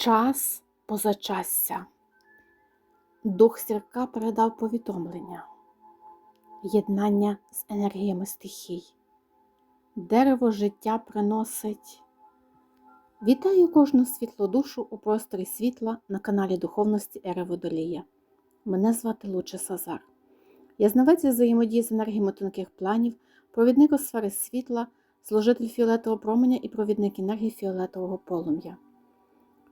Час позачасся. Дух сірка передав повідомлення, єднання з енергіями стихій. Дерево життя приносить. Вітаю кожну світлу душу у просторі світла на каналі Духовності Ери Водолія. Мене звати Луче Сазар. Я знавець взаємодії з енергіями тонких планів, провідник у сфери світла, служитель фіолетового променя і провідник енергії фіолетового полум'я.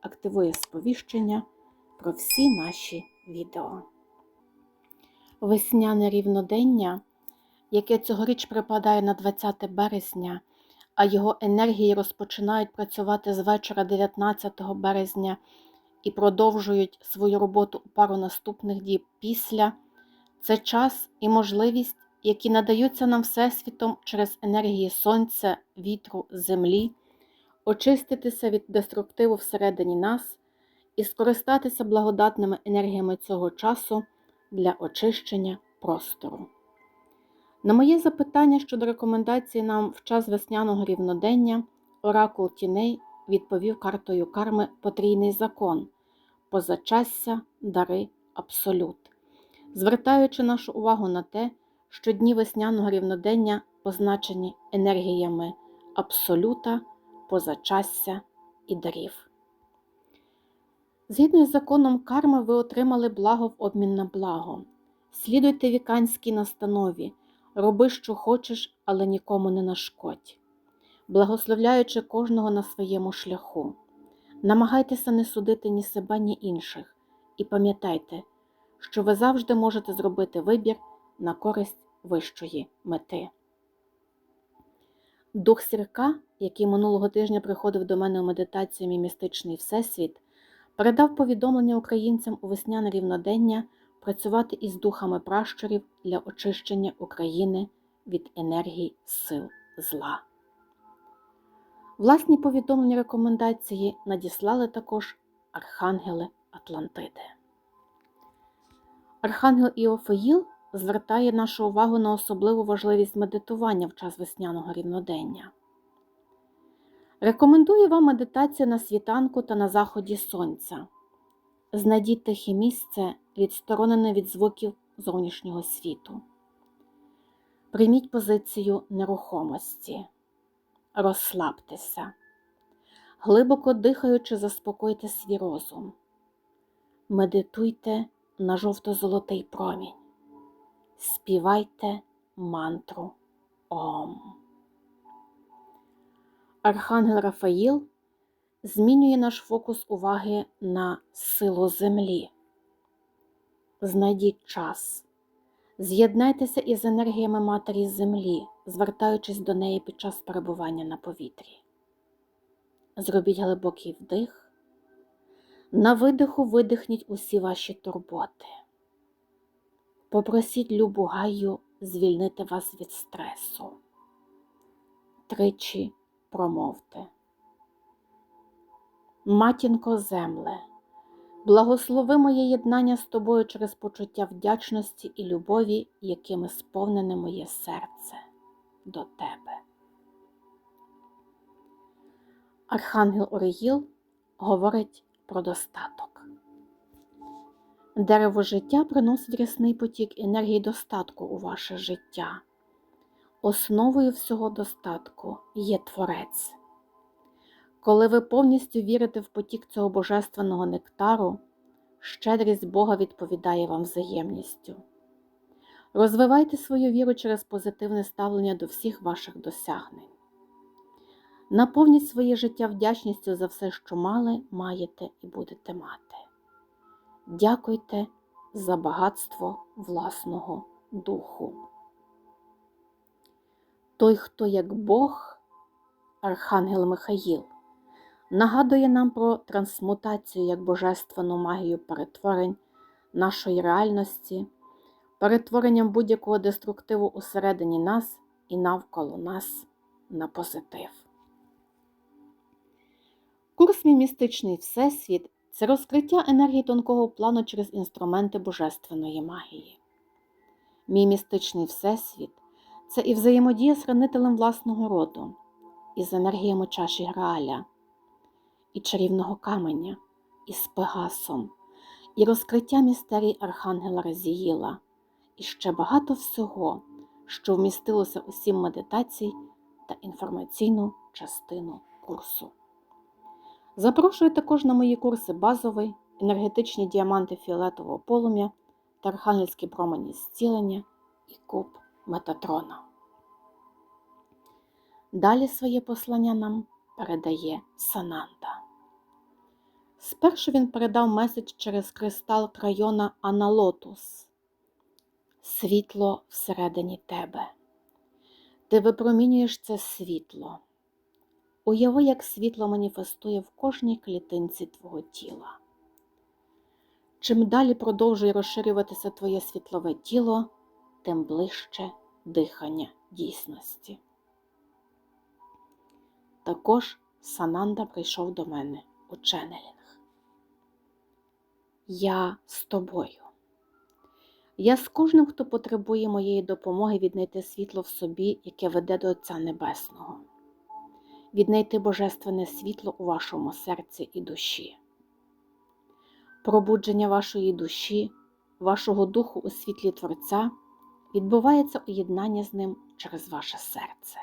активує сповіщення про всі наші відео. Весняне рівнодення, яке цьогоріч припадає на 20 березня, а його енергії розпочинають працювати з вечора 19 березня і продовжують свою роботу у пару наступних діб після, це час і можливість, які надаються нам Всесвітом через енергії Сонця, вітру, землі очиститися від деструктиву всередині нас і скористатися благодатними енергіями цього часу для очищення простору. На моє запитання щодо рекомендацій нам в час весняного рівнодення Оракул Тіней відповів картою карми потрійний закон, позачасся, дари, абсолют, звертаючи нашу увагу на те, що дні весняного рівнодення позначені енергіями абсолюта позачасся і дарів. Згідно з законом карми, ви отримали благо в обмін на благо. Слідуйте віканській настанові, роби, що хочеш, але нікому не нашкодь, благословляючи кожного на своєму шляху. Намагайтеся не судити ні себе, ні інших, і пам'ятайте, що ви завжди можете зробити вибір на користь вищої мети. Дух сірка, який минулого тижня приходив до мене у медитацію «Мій містичний всесвіт, передав повідомлення українцям у весняне рівнодення працювати із духами пращурів для очищення України від енергії сил зла. Власні повідомлення рекомендації надіслали також архангели Атлантиди. Архангел Іофеїл звертає нашу увагу на особливу важливість медитування в час весняного рівнодення. Рекомендую вам медитацію на світанку та на заході сонця. Знайдіть тихе місце, відсторонене від звуків зовнішнього світу. Прийміть позицію нерухомості, розслабтеся, глибоко дихаючи, заспокойте свій розум. Медитуйте на жовто-золотий промінь співайте мантру Ом. Архангел Рафаїл змінює наш фокус уваги на силу землі. Знайдіть час, з'єднайтеся із енергіями Матері Землі, звертаючись до неї під час перебування на повітрі. Зробіть глибокий вдих, на видиху видихніть усі ваші турботи. Попросіть любу гаю звільнити вас від стресу. Тричі промовте. Матінко земле, благослови моє єднання з тобою через почуття вдячності і любові, якими сповнене моє серце до тебе. Архангел Оригіл говорить про достаток. Дерево життя приносить рясний потік енергії достатку у ваше життя. Основою всього достатку є Творець. Коли ви повністю вірите в потік цього божественного нектару, щедрість Бога відповідає вам взаємністю. Розвивайте свою віру через позитивне ставлення до всіх ваших досягнень. Наповніть своє життя вдячністю за все, що мали, маєте і будете мати. Дякуйте за багатство власного духу. Той, хто як Бог, Архангел Михаїл, нагадує нам про трансмутацію як божественну магію перетворень нашої реальності, перетворенням будь-якого деструктиву усередині нас і навколо нас на позитив. Курс «Мій містичний всесвіт це розкриття енергії тонкого плану через інструменти божественної магії. Мій містичний всесвіт це і взаємодія з хранителем власного роду, і з енергіями чаші Грааля, і чарівного каменя, і з Пегасом, і розкриття містерій Архангела Разіїла, і ще багато всього, що вмістилося у сім медитацій та інформаційну частину курсу. Запрошую також на мої курси базовий, енергетичні діаманти фіолетового полум'я та архангельські промені зцілення і куб Метатрона. Далі своє послання нам передає Сананда. Спершу він передав меседж через кристал крайона Аналотус світло всередині тебе. Ти випромінюєш це світло. Уяви, як світло маніфестує в кожній клітинці твого тіла. Чим далі продовжує розширюватися твоє світлове тіло, тим ближче дихання дійсності. Також Сананда прийшов до мене у ченелінг. Я з тобою. Я з кожним, хто потребує моєї допомоги віднайти світло в собі, яке веде до Отця Небесного, віднайти Божественне світло у вашому серці і душі. Пробудження вашої душі, вашого духу у світлі Творця відбувається у єднанні з ним через ваше серце.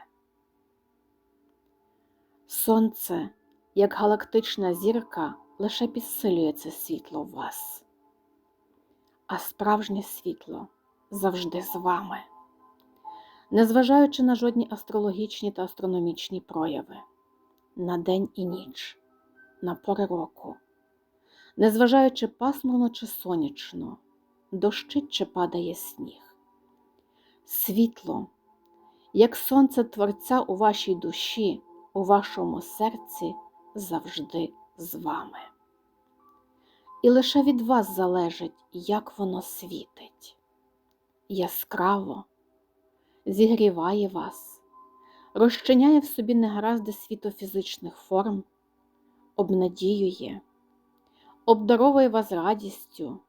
Сонце, як галактична зірка, лише підсилює це світло в вас, а справжнє світло завжди з вами, незважаючи на жодні астрологічні та астрономічні прояви, на день і ніч, на пори року, незважаючи пасмурно чи сонячно, дощить чи падає сніг. Світло, як сонце Творця у вашій душі у вашому серці завжди з вами. І лише від вас залежить, як воно світить, яскраво, зігріває вас, розчиняє в собі негаразди світофізичних форм, обнадіює, обдаровує вас радістю,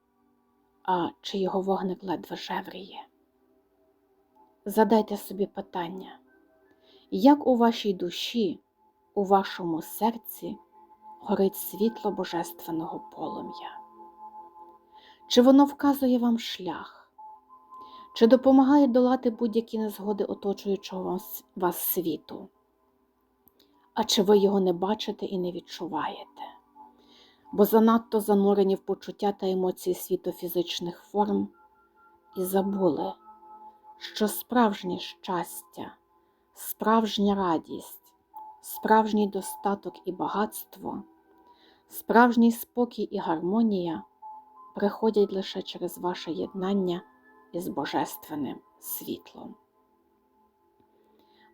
а чи його вогник ледве жевріє. Задайте собі питання як у вашій душі, у вашому серці горить світло Божественного полум'я? Чи воно вказує вам шлях, чи допомагає долати будь-які незгоди оточуючого вас світу? А чи ви його не бачите і не відчуваєте? Бо занадто занурені в почуття та емоції світофізичних форм і забули, що справжнє щастя справжня радість, справжній достаток і багатство, справжній спокій і гармонія приходять лише через ваше єднання із Божественним світлом.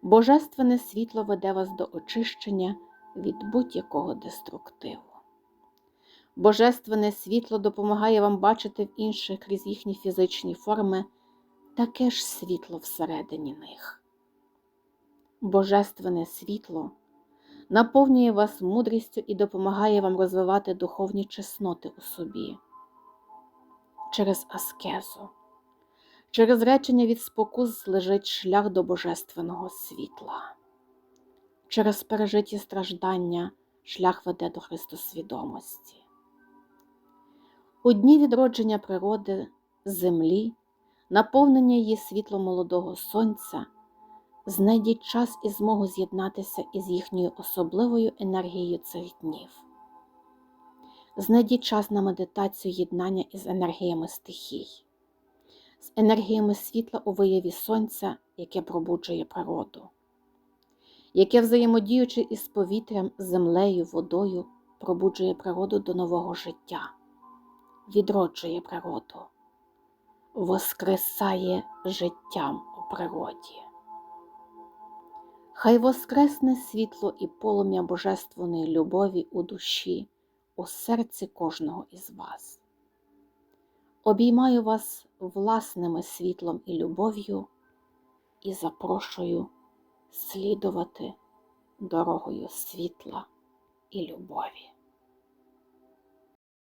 Божественне світло веде вас до очищення від будь-якого деструктиву. Божественне світло допомагає вам бачити в інших крізь їхні фізичні форми таке ж світло всередині них. Божественне світло наповнює вас мудрістю і допомагає вам розвивати духовні чесноти у собі через аскезу, через речення від спокус лежить шлях до Божественного світла, через пережиті страждання шлях веде до Христосвідомості. У дні відродження природи, землі, наповнення її світлом молодого сонця знайдіть час і змогу з'єднатися із їхньою особливою енергією цих днів. Знайдіть час на медитацію єднання із енергіями стихій, з енергіями світла у вияві сонця, яке пробуджує природу, яке, взаємодіючи із повітрям, землею, водою, пробуджує природу до нового життя, відроджує природу, воскресає життям у природі. Хай воскресне світло і полум'я божественної любові у душі, у серці кожного із вас. Обіймаю вас власними світлом і любов'ю і запрошую слідувати дорогою світла і любові.